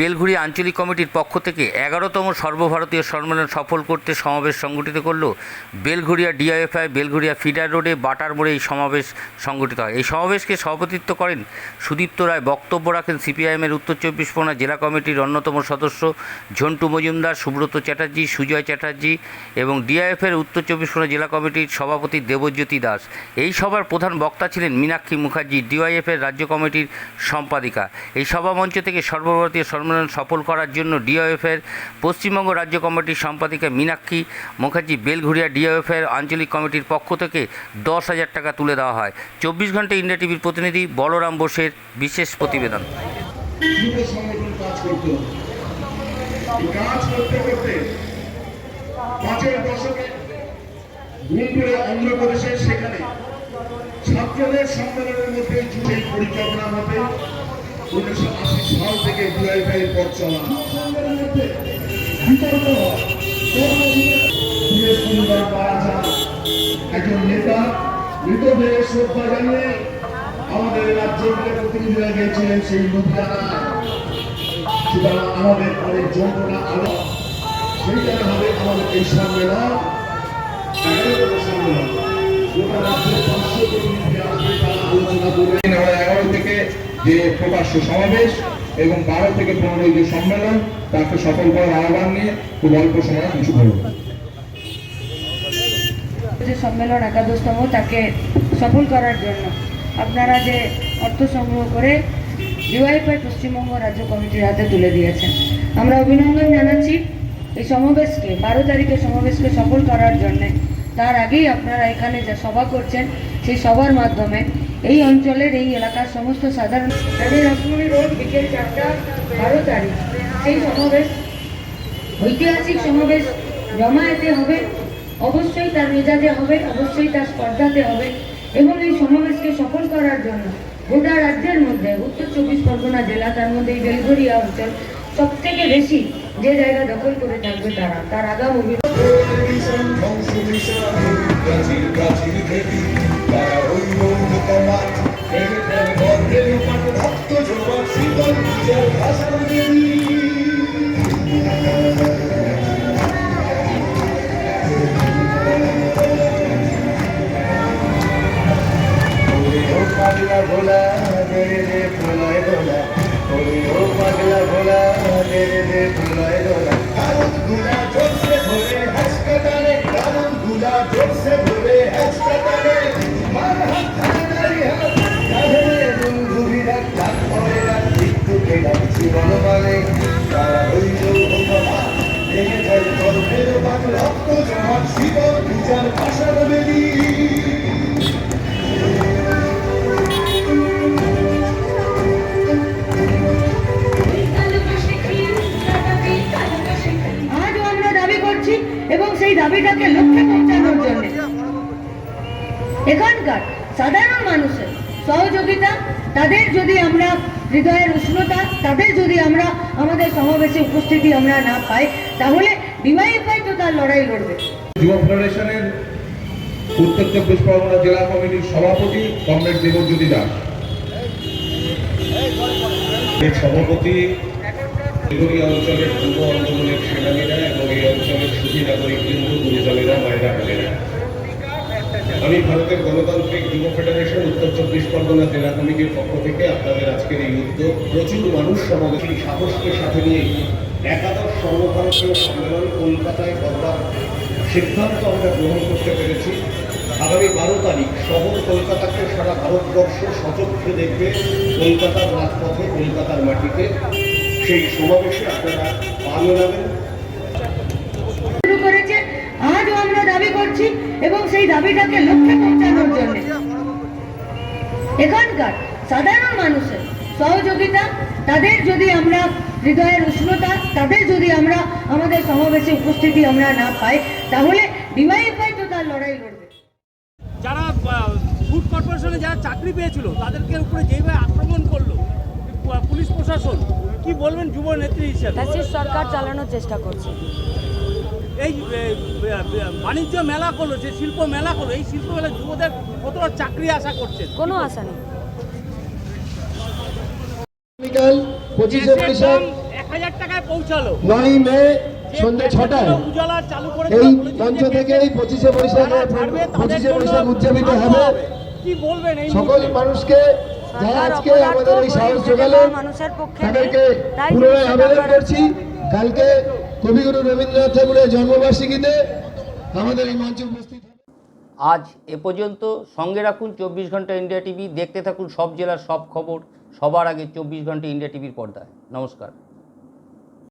বেলঘুরি আঞ্চলিক কমিটির পক্ষ থেকে এগারোতম সর্বভারতীয় সম্মেলন সফল করতে সমাবেশ সংগঠিত করল বেলঘুরিয়া ডিআইএফআই, বেলঘুরিয়া ফিডার রোডে বাটার মোড়ে এই সমাবেশ সংগঠিত হয়। এই সমাবেশকে সভাপতিত্ব করেন সুদীপ্ত রায়, বক্তব্য রাখেন সিপিআইএমের উত্তর চব্বিশ পরগনা জেলা কমিটির অন্যতম সদস্য ঝন্টু মজুমদার, সুব্রত চ্যাটার্জি, সুজয় চ্যাটার্জি এবং ডিআইএফের উত্তর চব্বিশ পরগনা জেলা কমিটির সভাপতি দেবজ্যোতি দাস। এই সভার প্রধান বক্তা ছিলেন মীনাক্ষী মুখার্জি ডিওয়াইএফের রাজ্য কমিটির সম্পাদিকা। এই সভা মঞ্চ থেকে সর্বভারতীয় সম্মেলন সফল করার জন্য ডিওএফের পশ্চিমবঙ্গ রাজ্য কমিটির সম্পাদিকা মীনাক্ষী মুখার্জি বেলঘুরিয়া ডিওএফের আঞ্চলিক কমিটির পক্ষ থেকে দশ হাজার টাকা তুলে দেওয়া হয়। চব্বিশ ঘণ্টা ইন্ডিয়া টিভির প্রতিনিধি বলরাম বোসের বিশেষ প্রতিবেদন। যুব কাজ করত এই কাজ করতে করতে পাঁচের দশকে গুন্টুরে অন্ধ্রপ্রদেশে সেখানে ছাত্রদের সম্মেলনের মধ্যে যুগের পরিকল্পনা মতে উনিশশো আশি সাল থেকে ডিআইফাই পথ চলা। হয় দিনেশ কুমার একজন নেতা, মৃতদেহে শ্রদ্ধা জানিয়ে আমাদের রাজ্যের প্রতিনিধিরা গিয়েছিলেন সেই নদীয়ানায় সুতরাং আমাদের অনেক যন্ত্রণা আলো সেই জায়গা হবে আমাদের এই সম্মেলন সম্মেলন গোটা রাজ্যের পাঁচশো প্রতিনিধি আসবে, তারা আলোচনা করবে। এগারো থেকে যে প্রকাশ্য সমাবেশ এবং বারো থেকে পনেরোই যে সম্মেলন, তাকে সফল করার আহ্বান নিয়ে খুব অল্প সময় কিছু বলব যে সম্মেলন একাদশতম, তাকে সফল করার জন্য আপনারা যে অর্থ সংগ্রহ করে ডিওয়াইফাই পশ্চিমবঙ্গ রাজ্য কমিটির হাতে তুলে দিয়েছেন। আমরা অভিনন্দন জানাচ্ছি এই সমাবেশকে, বারো তারিখে সমাবেশকে সফল করার জন্যে। তার আগেই আপনারা এখানে যা সভা করছেন, সেই সভার মাধ্যমে এই অঞ্চলের এই এলাকার সমস্ত সাধারণ রানী বিকেল চারটা তারিখ সেই সমাবেশ ঐতিহাসিক সমাবেশ জমায়েতে হবে অবশ্যই তার মেজাজে হবে অবশ্যই তার স্পর্ধাতে হবে এবং এই সমাবেশকে সফল করার জন্য গোটা রাজ্যের মধ্যে উত্তর চব্বিশ পরগনা জেলা তার মধ্যে এই বেলঘরিয়া অঞ্চল সব থেকে বেশি যে জায়গা দখল করে থাকবে তারা তার আগাম অভিযোগ Amen. দাবিটাকে লক্ষ্যে পৌঁছানোর জন্য। এখানকার সাধারণ মানুষের সহযোগিতা তাদের যদি আমরা হৃদয়ের উষ্ণতা তাদের যদি আমরা আমাদের সমাবেশে উপস্থিতি আমরা না পাই তাহলে ডিওয়াইফাই তো তার লড়াই লড়বে। যুব ফেডারেশনের উত্তর চব্বিশ পরগনা জেলা কমিটির সভাপতি কমরেড দেবজ্যোতি দাস। সভাপতি অঞ্চলের যুব আন্দোলনের এই নাগরিক গুরুজনেরা মায়েরা বোনেরা আমি ভারতের গণতান্ত্রিক যুব ফেডারেশন উত্তর চব্বিশ পরগনা জেলা কমিটির পক্ষ থেকে আপনাদের আজকের এই উদ্যোগ, প্রচুর মানুষ সমাবেশ সাহসকে সাথে নিয়ে একাদশ সর্বভারতীয় সম্মেলন কলকাতায় করবার সিদ্ধান্ত আমরা গ্রহণ করতে পেরেছি। আগামী বারো তারিখ শহর কলকাতাকে সারা ভারতবর্ষ সচক্ষে দেখবে কলকাতার রাজপথে, কলকাতার মাটিতে। সেই সমাবেশে আপনারা পা মেলাবেন শুরু করেছে আজও আমরা দাবি করছি এবং সেই দাবিটাকে লক্ষ্যে পৌঁছানোর জন্য। এখানকার সাধারণ মানুষের সহযোগিতা তাদের যদি আমরা হৃদয়ের উষ্ণতা তাদের যদি আমরা আমাদের সমাবেশে উপস্থিতি আমরা না পাই তাহলে ডিওয়াইফাই তো তার লড়াই লড়বে। যারা ফুড কর্পোরেশনে যারা চাকরি পেয়েছিল তাদেরকে উপরে যেভাবে আক্রমণ করল পুলিশ প্রশাসন কি বলবেন যুব নেত্রী হিসেবে? সরকার চালানোর চেষ্টা করছে। এই বাণিজ্য মেলা করল যে শিল্প মেলা করল এই শিল্প মেলায় যুবদের কতটা চাকরি আশা করছেন? কোনো আশা নেই। আগামীকাল পঁচিশে বৈশাখ এক হাজার টাকায় পৌঁছালো। নয়ই মে সন্ধ্যে ছটায়। পেট্রোল উজালা চালু করেছিল, এই মঞ্চ থেকে এই পঁচিশে বৈশাখে যারা ছাড়বে তাদের পঁচিশে বৈশাখ উদযাপিত হবে। কি বলবেন এই সকল মানুষকে যারা আজকে আমাদের এই সাহস যোগালেন পক্ষে তাদেরকে পুনরায় আবেদন করছি। কালকে কবিগুরু রবীন্দ্রনাথ ঠাকুরের জন্মবার্ষিকীতে আমাদের এই মঞ্চে উপস্থিত আজ এ পর্যন্ত সঙ্গে রাখুন চব্বিশ ঘণ্টা ইন্ডিয়া টিভি, দেখতে থাকুন সব জেলার সব খবর, সবার আগে চব্বিশ ঘণ্টা ইন্ডিয়া টিভির পর্দায়। নমস্কার।